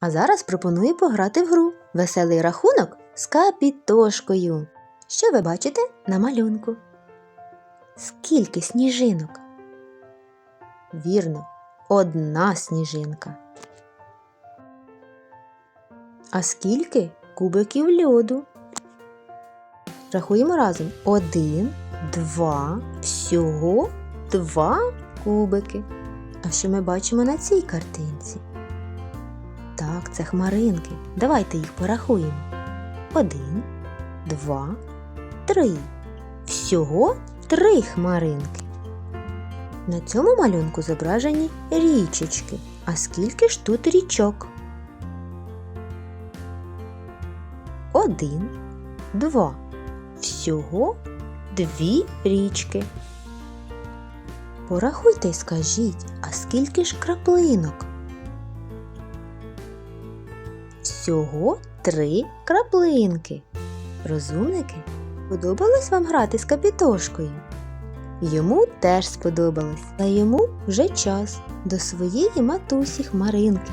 А зараз пропоную пограти в гру Веселий рахунок з капітошкою. Що ви бачите на малюнку? Скільки сніжинок? Вірно, одна сніжинка. А скільки кубиків льоду? Рахуємо разом. Один, два, всього два кубики. А що ми бачимо на цій картинці? Так, це хмаринки. Давайте їх порахуємо. Один, два, три. Всього три хмаринки. На цьому малюнку зображені річечки. А скільки ж тут річок? Один, два. Всього дві річки. Порахуйте й скажіть, а скільки ж краплинок? Всього три краплинки. Розумники, подобалось вам грати з капітошкою? Йому теж сподобалось, та йому вже час до своєї матусі Хмаринки.